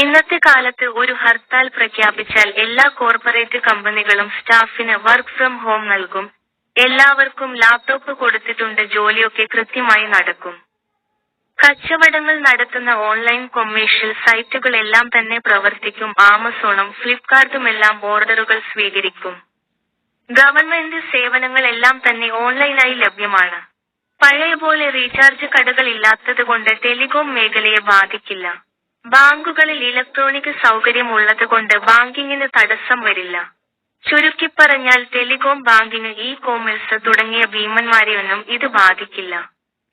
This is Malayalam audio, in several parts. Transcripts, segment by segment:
ഇന്നത്തെ കാലത്ത് ഒരു ഹർത്താൽ പ്രഖ്യാപിച്ചാൽ എല്ലാ കോർപ്പറേറ്റ് കമ്പനികളും സ്റ്റാഫിന് വർക്ക് ഫ്രം ഹോം നൽകും. എല്ലാവർക്കും ലാപ്ടോപ്പ് കൊടുത്തിട്ടുണ്ട് ജോലിയൊക്കെ കൃത്യമായി നടക്കും. കച്ചവടങ്ങൾ നടത്തുന്ന ഓൺലൈൻ കൊമേഴ്ഷ്യൽ സൈറ്റുകളെല്ലാം തന്നെ പ്രവർത്തിക്കും. ആമസോണും ഫ്ലിപ്കാർട്ടുമെല്ലാം ഓർഡറുകൾ സ്വീകരിക്കും. ഗവൺമെന്റ് സേവനങ്ങളെല്ലാം തന്നെ ഓൺലൈനായി ലഭ്യമാണ്. പഴയ പോലെ റീചാർജ് കടകൾ ഇല്ലാത്തതുകൊണ്ട് ടെലികോം മേഖലയെ ബാധിക്കില്ല. ബാങ്കുകളിൽ ഇലക്ട്രോണിക് സൗകര്യം ഉള്ളതുകൊണ്ട് ബാങ്കിങ്ങിന് തടസ്സം വരില്ല. ചുരുക്കിപ്പറഞ്ഞാൽ ടെലികോം ബാങ്കിന് ഇ കോമേഴ്സ് തുടങ്ങിയ ഭീമന്മാരെയൊന്നും ഇത് ബാധിക്കില്ല.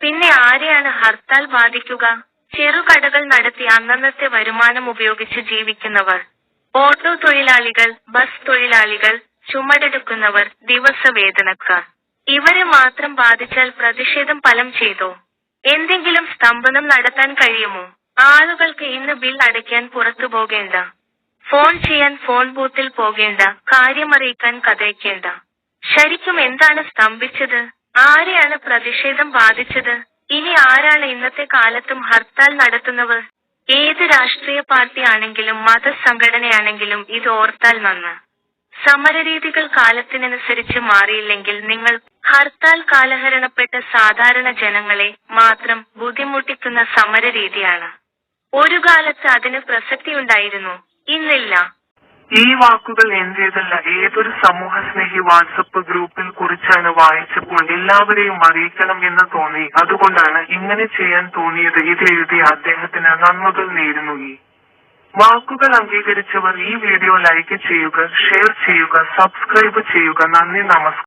പിന്നെ ആരെയാണ് ഹർത്താൽ ബാധിക്കുക? ചെറുകടകൾ നടത്തി അന്നന്നത്തെ വരുമാനം ഉപയോഗിച്ച് ജീവിക്കുന്നവർ ഓട്ടോ തൊഴിലാളികൾ ബസ് തൊഴിലാളികൾ ചുമടെടുക്കുന്നവർ ദിവസവേതനക്കാർ. ഇവരെ മാത്രം ബാധിച്ചാൽ പ്രതിഷേധം ഫലം ചെയ്തോ? എന്തെങ്കിലും സ്തംഭനം നടത്താൻ കഴിയുമോ? ആളുകൾക്ക് ഇന്ന് ബിൽ അടയ്ക്കാൻ പുറത്തു പോകേണ്ട. ഫോൺ ചെയ്യാൻ ഫോൺ ബൂത്തിൽ പോകേണ്ട. കാര്യമറിയിക്കാൻ കഥയ്ക്കേണ്ട. ശരിക്കും എന്താണ് സ്തംഭിച്ചത്? ആരെയാണ് പ്രതിഷേധം ബാധിച്ചത്? ഇനി ആരാണ് ഇന്നത്തെ കാലത്തും ഹർത്താൽ നടത്തുന്നവർ ഏത് രാഷ്ട്രീയ പാർട്ടി ആണെങ്കിലും മതസംഘടനയാണെങ്കിലും ഇത് ഓർത്താൽ നന്ന്. സമരരീതികൾ കാലത്തിനനുസരിച്ച് മാറിയില്ലെങ്കിൽ നിങ്ങൾ ഹർത്താൽ കാലഹരണപ്പെട്ട സാധാരണ ജനങ്ങളെ മാത്രം ബുദ്ധിമുട്ടിക്കുന്ന സമരരീതിയാണ്. ഒരു കാലത്ത് അതിന് പ്രസക്തിയുണ്ടായിരുന്നു ഇന്നില്ല. ഈ വാക്കുകൾ എന്റേതല്ല. ഏതൊരു സമൂഹസ്നേഹി വാട്സപ്പ് ഗ്രൂപ്പിൽ കുറിച്ചാണ് വായിച്ചപ്പോൾ എല്ലാവരെയും അറിയിക്കണം എന്ന് തോന്നി. അതുകൊണ്ടാണ് ഇങ്ങനെ ചെയ്യാൻ തോന്നിയത് ഇത് എഴുതിയ അദ്ദേഹത്തിന് നന്മകൾ നേരുന്നു. ഈ വാക്കുകൾ അംഗീകരിച്ചവർ ഈ വീഡിയോ ലൈക്ക് ചെയ്യുക ഷെയർ ചെയ്യുക സബ്സ്ക്രൈബ് ചെയ്യുക. നന്ദി നമസ്കാരം.